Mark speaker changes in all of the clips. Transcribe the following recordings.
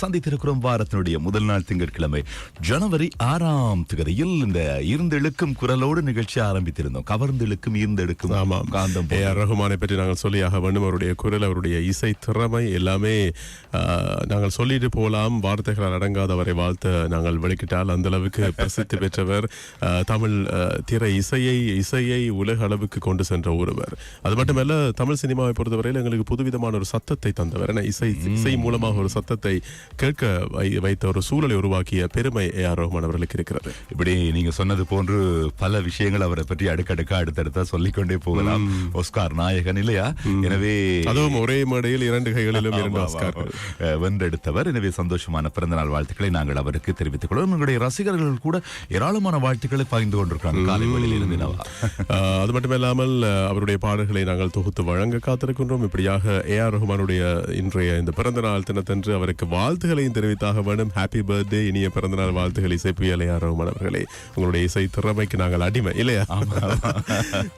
Speaker 1: சந்தித்திருக்கிறோம் வாரத்தினுடைய முதல் நாள் திங்கட்கிழமை ஜனவரி ஆறாம் திகதியில் இந்த ஈர்ந்தெழுக்கும் குரலோடு நிகழ்ச்சி ஆரம்பித்திருந்தோம். கவர்ந்தெழுக்கும் ஈர்ந்தெழுக்கும்
Speaker 2: ஆமாம்
Speaker 1: காந்தம்
Speaker 2: ஏ ஆர் ரஹ்மானை பற்றி நாங்கள் சொல்லியாக வேண்டும். அவருடைய குரல் அவருடைய இசை திறமை எல்லாமே நாங்கள் சொல்லிட்டு போகலாம். வார்த்தைகளால் அடங்காத அவரை வாழ்த்த நாங்கள் வெளிக்கிட்டால் அந்த அளவுக்கு பிரசித்தி பெற்றவர் தமிழ் திரை இசையை இசையை உலக அளவுக்கு கொண்டு சென்ற ஒருவர். அது மட்டுமல்ல தமிழ் சினிமாவை பொறுத்தவரையில் எங்களுக்கு புதுவிதமான ஒரு சத்தத்தை தந்தவர். என இசை இசை மூலமாக ஒரு சத்தத்தை கேட்க வைத்த ஒரு சூழலை உருவாக்கிய பெருமை ஏ ஆர் ரஹ்மான் அவர்களுக்கு இருக்கிறது.
Speaker 1: இப்படி நீங்க சொன்னது போன்று பல விஷயங்கள் அவரை பற்றி அடுக்கடுக்க அடுத்தடுத்தா சொல்லிக்கொண்டே போகலாம். ஒஸ்கார் நாயகன் இல்லையா? எனவே
Speaker 2: அதுவும் ஒரே மேடையில் இரண்டு கைகளிலும் இரண்டு
Speaker 1: வென்றெடுத்தவர். எனவே சந்தோஷமான பிறந்தநாள் வாழ்த்துக்களை நாங்கள் அவருக்கு தெரிவித்துக் கொள்வோம் எங்களுடைய ரசிகர்கள் கூட ஏராளமான வாழ்த்துக்களை பகிர்ந்து கொண்டிருக்காங்க காலை
Speaker 2: அது மட்டுமில்லாமல் அவருடைய பாடல்களை நாங்கள் தொகுத்து வழங்க காத்திருக்கின்றோம். இப்படியாக ஏ ஆர் ரஹ்மானுடைய இன்றைய இந்த பிறந்த நாள் தினத்தன்று அவருக்கு வாழ்த்துகளையும் தெரிவித்தாக வேண்டும் ஹாப்பி பர்த்டே இனிய பிறந்த நாள் வாழ்த்துகள் இசைப்பியல் ஏ ஆர் ரஹ்மான் அவர்களே உங்களுடைய இசை திறமைக்கு நாங்கள் அடிமை இல்லையா?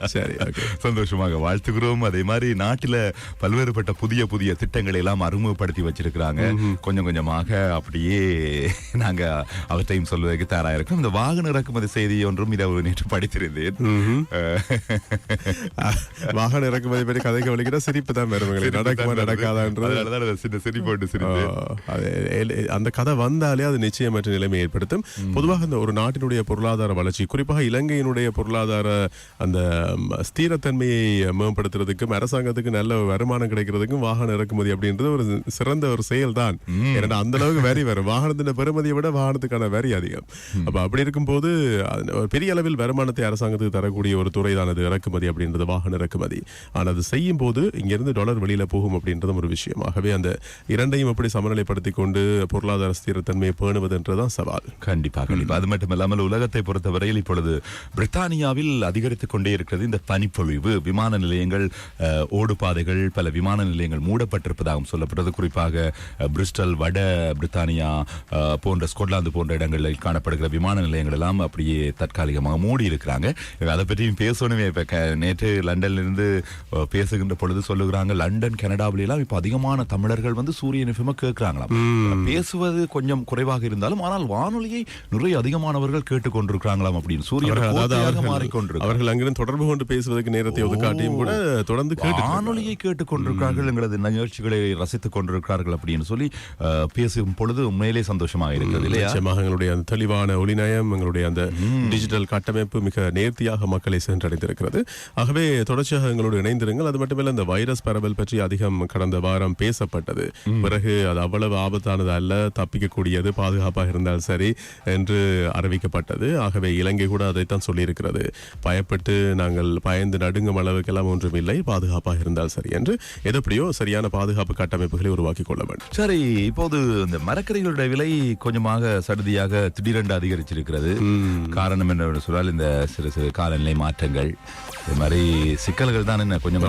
Speaker 2: சரி
Speaker 1: சந்தோஷமாக வாழ்த்துகிறோம். அதே மாதிரி நாட்டில பல்வேறுபட்ட புதிய புதிய திட்டங்களை எல்லாம் அறிமுகப்படுத்தி வச்சிருக்கிறாங்க. கொஞ்சம் கொஞ்சமாக அப்படியே நாங்க அவற்றையும் சொல்வதற்கு தயாரா இருக்கோம். இந்த வாகன இறக்குமதி செய்தி ஒன்றும் இதை நேற்று படித்திருந்தேன்.
Speaker 2: வாகன இறக்குமதி பற்றி கதைக்கு வலிக்கிட்ட சிரிப்பு தான் வருவங்களே நடக்குமா நடக்காதான்றது.
Speaker 1: அதனாலதான் சின்ன சிரித்தேன்.
Speaker 2: ஆஹ் அது. அந்த கதை வந்தாலே அது நிச்சயமற்ற நிலைமை ஏற்படுத்தும். பொதுவாக இந்த ஒரு நாட்டினுடைய பொருளாதார வளர்ச்சி குறிப்பாக இலங்கையினுடைய பொருளாதார அந்த ஸ்திரத்தன்மையை மேம்படுத்துறதுக்கும் அரசாங்கத்துக்கு நல்ல வருமானம் கிடைக்கிறதுக்கும் வாகன இறக்குமதி அப்படின்றது ஒரு சிறந்த ஒரு செயல் தான் ஏன்னா அந்த அளவுக்கு வரி வரும். வாகனத்தின் பெருமதியை விட வாகனத்துக்கான வரி அதிகம். அப்ப அப்படி இருக்கும்போது பெரிய அளவில் வருமானத்தை அரசாங்கத்துக்கு தரக்கூடிய ஒரு துறை தான் அது. இறக்குமதி அப்படின்றது வாகன இறக்குமதி. ஆனா அது செய்யும் போது இங்கிருந்து டாலர் வெளியில போகும் அப்படின்றதும் ஒரு விஷயம். ஆகவே அந்த இரண்டையும் எப்படி சமநிலைப்படுத்திக் கொண்டு பொருளாதார ஸ்திரத்தன்மையை பேணுவதுன்றதுதான் சவால்.
Speaker 1: கண்டிப்பா கண்டிப்பா. அது மட்டுமல்லாமல் உலகத்தை பொறுத்தவரையில் இப்பொழுது பிரித்தானியாவில் அதிகரித்துக் கொண்டே இருக்கிறது இந்த பனிப்பொழிவு விமான நிலையங்கள் ஓடுபாதைகள் பல விமான நிலையங்கள் மூடப்பட்டிருப்பதாகவும் சொல்லப்படுறது குறிப்பாக பிரிஸ்டல் வட பிரித்தானியா போன்ற ஸ்கொட்லாந்து போன்ற இடங்களில் காணப்படுகிற விமான நிலையங்கள் எல்லாம் அப்படியே தற்காலிகமாக மூடி இருக்கிறாங்க. அதை பற்றியும் பேசணுமே. இப்ப நேற்று லண்டன்ல இருந்து அஹ், பேசுகின்ற பொழுது சொல்லுகிறாங்க லண்டன் கனடாவில எல்லாம் இப்ப அதிகமான தமிழர்கள் வந்து சூரியன் எஃப்எம் கேட்கிறாங்களாம். பேசுவது கொஞ்சம் குறைவாக இருந்தாலும் ஆனால் வானொலியை நிறைய அதிகமானவர்கள் கேட்டுக்கொண்டிருக்கிறாங்களாம் அப்படின்னு. சூரியன்
Speaker 2: அவர்கள் அங்கிருந்து தொடர்பு கொண்டு பேசுவதற்கு நேரத்தை ஒதுக்காட்டியும் கூட தொடர்ந்து கேட்டு
Speaker 1: வானொலியை கேட்டுக்கொண்டிருக்கிறார்கள் எங்களது நிகழ்ச்சிகளை ரசித்துக் கொண்டிருக்கிறார்கள் அப்படின்னு சொல்லி பேசும் பொழுது உண்மையிலே சந்தோஷமாக இருக்கிறது இல்லையா?
Speaker 2: எங்களுடைய அந்த தெளிவான ஒளிநயம் எங்களுடைய அந்த டிஜிட்டல் கட்டமைப்பு மிக நேர்த்தியாக மக்களை சென்றடைந்திருக்கிறது. ஆகவே தொடர்ச்சியாக எங்களோடு இணைந்திருங்கள். அது மட்டுமல்ல இந்த வைரஸ் பரவல் பற்றி அதிகம் கடந்த வாரம் பேசப்பட்டது. பிறகு அது அவ்வளவு ஆபத்தானது அல்ல தப்பிக்கக்கூடியது பாதுகாப்பாக இருந்தால் சரி என்று அறிவிக்கப்பட்டது. ஆகவே இலங்கை கூட அதைத்தான் சொல்லியிருக்கிறது. பயப்பட்டு நாங்கள் பயந்து நடுங்கும் அளவுக்கெல்லாம் ஒன்றும் இல்லை பாதுகாப்பாக இருந்தால் சரி என்று எதப்படியோ சரியான பாதுகாப்பு கட்டமைப்புகளை உருவாக்கி கொள்ள வேண்டும்.
Speaker 1: சரி இப்போது இந்த மரக்கறிகளுடைய விலை கொஞ்சமாக சடுதியாக திடீரென்று அதிகரிச்சிருக்கிறது. காரணம் என்ன சொன்னால் இந்த சிறு சிறு காலநிலை மாற்றங்கள் இது மாதிரி சிக்கல்கள் தான் என்ன கொஞ்சம்.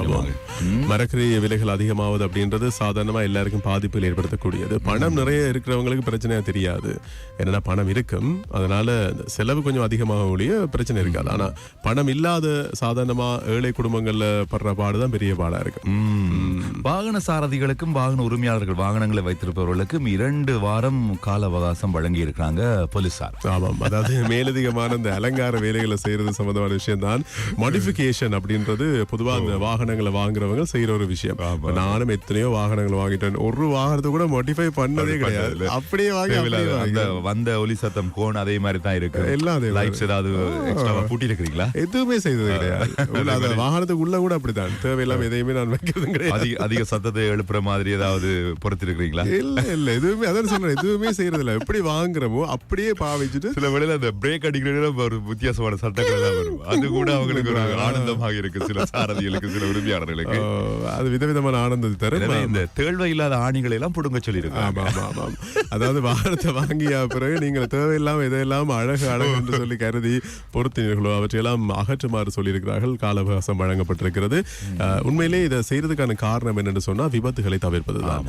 Speaker 2: மரக்கறி விலைகள் அதிகமாவது அப்படின்றது சாதாரணமா எல்லாருக்கும் பாதிப்புகள் ஏற்படுத்தக்கூடியது. பணம் நிறைய இருக்கிறவங்களுக்கு பிரச்சனையா தெரியாது. என்னன்னா பணம் இருக்கும். அதனால செலவு கொஞ்சம் அதிகமாக ஒழிய பிரச்சனை இருக்காது. ஆனா பணம் இல்லாத சாதாரணமா ஏழை குடும்பங்கள்ல படுற பாடுதான் பெரிய பாடா இருக்கு.
Speaker 1: ம். வாகன சாரதிகளுக்கும் வாகன உரிமையாளர்கள் வாகனங்களை வைத்திருப்பவர்களுக்கும் இரண்டு வாரம் கால அவகாசம் வழங்கி இருக்கிறாங்க போலீசார்.
Speaker 2: ஆமாம். அதாவது மேலதிகமான இந்த அலங்கார வேலைகளை செய்யறது சம்பந்தமான விஷயம் தான் மாடிஃபிகேஷன் அப்படின்றது பொதுவா அந்த வாகனங்களை வாங்குறவங்க செய்யற ஒரு விஷயம். நானும் எத்தனையோ வாகனங்களை வாங்கிட்டேன். ஒரு வாகனத்தை கூட மாடிஃபை பண்ணதே கிடையாது. அப்படியே வாங்கி
Speaker 1: வந்த ஒலி சத்தம் கோன் அதே மாதிரி தான் இருக்கு.
Speaker 2: எல்லாம் அதே.
Speaker 1: லைட்ஸ் ஏதாவது எக்ஸ்ட்ரா பூட்டி இருக்கிறீங்களா
Speaker 2: எதுவுமே செய்தது கிடையாது. அந்த வாகனத்துக்கு உள்ள கூட அப்படித்தான். தேவையில்லாம எதையுமே நான் வைக்கிறதும் கிடையாது.
Speaker 1: அதிக அதிக சத்தத்தை எழுப்புற மாதிரி ஏதாவது பொறுத்திருக்கிறீங்களா?
Speaker 2: இல்ல இல்ல எதுவுமே அதான் சொல்றேன் எதுவுமே செய்யறது இல்ல. எப்படி வாங்குறோமோ அப்படியே பாவிச்சுட்டு
Speaker 1: சில வேளையில அந்த பிரேக் அடிக்கிற ஒரு வித்தியாசமான சட்டங்கள் வரும். அது கூட அவங்களுக்கு ஒரு ஆனந்தமாக இருக்கு சில சாரதிகளுக்கு சில உரிமையாளர்களுக்கு.
Speaker 2: ஆஹ், அது விதவிதமான ஆனந்தத்தை தரும்.
Speaker 1: இந்த தேழ்வை இல்லாத ஆணிகளை எல்லாம் புடுங்க சொல்லி
Speaker 2: ஆமா அதாவது வாகனத்தை வாங்கிய பிறகு நீங்கள் தேவையில்லாம எதையெல்லாம் அழகு அழகு என்று சொல்லி கருதி பொருத்தினீர்களோ அவற்றையெல்லாம் அகற்றுமாறு சொல்லியிருக்கிறார்கள். கால அவகாசம் வழங்கப்பட்டிருக்கிறது. உண்மையிலே இதை செய்யறதுக்கான காரணம் என்னன்னு சொன்னா விபத்துகளை தவிர்ப்பதுதான்.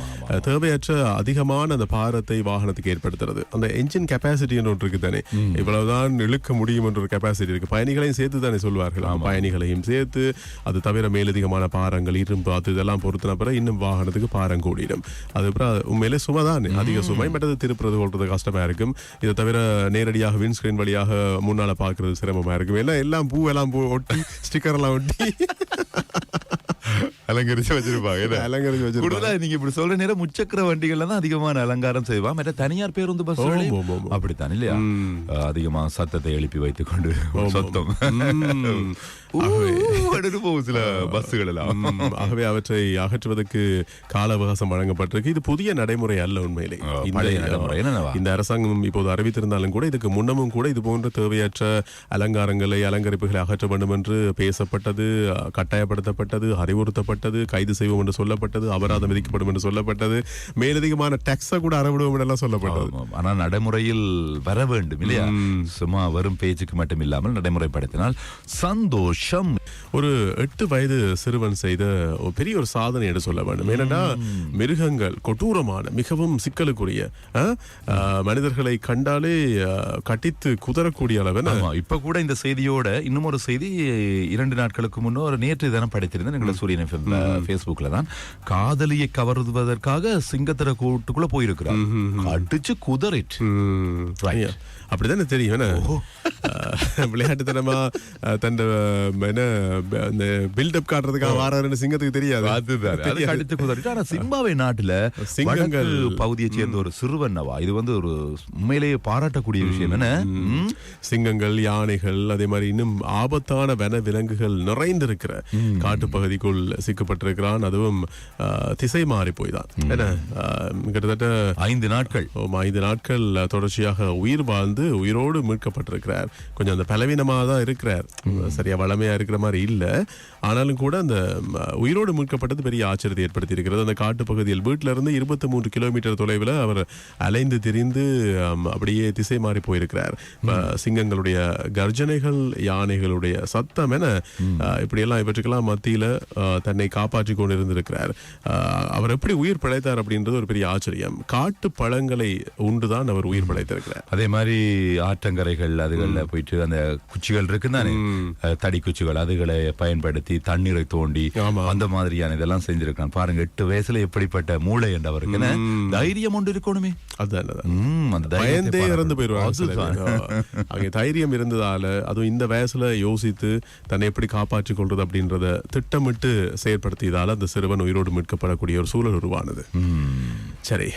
Speaker 2: தேவையற்ற அதிகமான அந்த பாரத்தை வாகனத்துக்கு ஏற்படுத்துறது. அந்த என்ஜின் கெப்பாசிட்டி ஒன்று இருக்கு தானே. இவ்வளவுதான் இழுக்க முடியும் என்ற ஒரு கெப்பாசிட்டி இருக்கு. பயணிகளையும் சேர்த்து தானே சொல்வார்கள். பயணிகளையும் சேர்த்து அது தவிர மேலதிகமான பாரங்கள் இரும்பு அது இதெல்லாம் பொறுத்தின பிறகு இன்னும் வாகனத்துக்கு பாரம் கூடிடும். அது அப்புறம் உண்மையிலே சுமை சுமைதான் அதிக சுமை மற்றது திருப்புறது கொள்றது கஷ்டமா இருக்கும். இதை தவிர நேரடியாக விண்ஸ்கிரீன் வழியாக முன்னால பாக்குறது சிரமமா இருக்கும். எல்லாம் எல்லாம் பூ எல்லாம் பூ ஒட்டி ஸ்டிக்கர் எல்லாம் ஒட்டி.
Speaker 1: அலங்கரிச்சு வச்சிருப்பாங்க?
Speaker 2: அலங்கரிச்சு வச்சிருப்பாங்க.
Speaker 1: நீங்க இப்படி சொல்ற நேரம் முச்சக்கர வண்டிகள்ல தான் அதிகமான அலங்காரம் செய்வான் மற்ற தனியார் பேருந்து பஸ். அப்படித்தான் இல்லையா? அதிகமா சத்தத்தை எழுப்பி வைத்துக் கொண்டு சத்தம். போகும் சில பஸ்ஸுகள் எல்லாம்
Speaker 2: ஆகவே அவற்றை அகற்றுவதற்கு கால அவகாசம் வழங்கப்பட்டிருக்கு. இது புதிய நடைமுறை அல்ல உண்மையிலே. இந்த- அரசாங்கம் இப்போது அறிவித்திருந்தாலும் கூட இதுக்கு முன்னமும் கூட இது போன்ற தேவையற்ற அலங்காரங்களை அலங்கரிப்புகளை அகற்ற வேண்டும் என்று பேசப்பட்டது கட்டாயப்படுத்தப்பட்டது அறிவுறுத்தப்பட்டது. கைது செய்வோம் என்று சொல்லப்பட்டது அபராதம் விதிக்கப்படும் என்று சொல்லப்பட்டது மேலதிகமான டாக்ஸ கூட அறவிடுவோம் என்றெல்லாம் சொல்லப்பட்டது.
Speaker 1: ஆமாம். ஆனா நடைமுறையில் வர வேண்டும் இல்லையா? சும்மா வெறும் பேச்சுக்கு மட்டும் இல்லாமல் நடைமுறைப்படுத்தினால் சந்தோஷம்.
Speaker 2: ஒரு எட்டு வயது சிறுவன் செய்த பெரிய ஒரு சாதனை என்று சொல்ல வேண்டும். ஏனென்றா மிருகங்கள் கொடூரமான மிகவும் சிக்கலுக்குரிய மனிதர்களை கண்டாலே கட்டித்து குதறக்கூடிய அளவென.
Speaker 1: ஆமா இப்ப கூட இந்த செய்தியோட இன்னும் ஒரு செய்தி இரண்டு நாட்களுக்கு முன்னோர் நேற்று தினம் படித்திருந்தேன் எங்களை சூரியன் ஃபேஸ்புக்ல தான். காதலியை கவருவதற்காக சிங்கத்திர கூட்டுக்குள்ள போயிருக்கிறார். அடிச்சு
Speaker 2: ஐயா, அப்படிதானே தெரியும் விளையாட்டுத்தனமா தன் என்ன அந்த பில்டப் காட்டுறதுக்காக வாராருன்னு சிங்கத்துக்கு தெரியாது.
Speaker 1: அதுதான் அது கடித்து குதறிட்டு ஆனா சிம்பாவை நாட்டுல
Speaker 2: சிங்கங்கள்.
Speaker 1: பகுதியை சேர்ந்த ஒரு சிறுவன்னவா இது வந்து ஒரு உண்மையிலேயே பாராட்டக்கூடிய விஷயம் என்ன.
Speaker 2: சிங்கங்கள் யானைகள் அதே மாதிரி இன்னும் ஆபத்தான வன விலங்குகள் நிறைந்திருக்கிற காட்டு பகுதிக்குள் சிக்கப்பட்டிருக்கிறான் அதுவும் திசை மாறி போய் தான் என்ன? கிட்டத்தட்ட
Speaker 1: ஐந்து நாட்கள்.
Speaker 2: ஐந்து நாட்கள் தொடர்ச்சியாக உயிர் வாழ்ந்து உயிரோடு மீட்கப்பட்டிருக்கிறார். கொஞ்சம் அந்த பலவீனமா தான் இருக்கிறார் சரியா வளமையா இருக்கிற மாதிரி இல்ல. ஆனாலும் கூட அந்த உயிரோடு மீட்கப்பட்டது பெரிய ஆச்சரியத்தை ஏற்படுத்தி இருக்கிறது அந்த காட்டு பகுதியில் வீட்டில இருந்து இருபத்தி மூன்று கிலோமீட்டர் தொலைவில் அவர் அலைந்து திரிந்து அப்படியே திசை மாறி போயிருக்கிறார். சிங்கங்களுடைய கர்ஜனைகள் யானைகளுடைய சத்தம் என இப்படியெல்லாம் இவற்றுக்கெல்லாம் மத்தியில ஆ, தன்னை காப்பாற்றி கொண்டு இருந்திருக்கிறார் அவர் எப்படி உயிர் பிழைத்தார் அப்படின்றது ஒரு பெரிய ஆச்சரியம். காட்டு பழங்களை உண்டுதான் அவர் உயிர் பிழைத்திருக்கிறார்.
Speaker 1: அதே மாதிரி ஆற்றங்கரைகள் அதுகள்ல போயிட்டு அந்த குச்சிகள் இருக்கு தானே அஹ், தடி குச்சிகள் அதுகளை பயன்படுத்தி தண்ணீரை தோண்டி. அந்த மாதிரியான இதெல்லாம் செஞ்சிருக்கான் பாருங்க எட்டு வயசுல எப்படிப்பட்ட மூளை என்றவருக்கு தைரியம் ஒன்று இருக்கணுமே.
Speaker 2: அதுதான் பயந்தே. இறந்து போயிருவாங்க தைரியம் இருந்ததால அதுவும் இந்த வயசுல யோசித்து தன்னை எப்படி காப்பாற்றிக் கொள்றது அப்படின்றத திட்டமிட்டு செயற்படுத்தியதால அந்த சிறுவன் உயிரோடு மீட்கப்படக்கூடிய ஒரு சூழல் உருவானது. சரி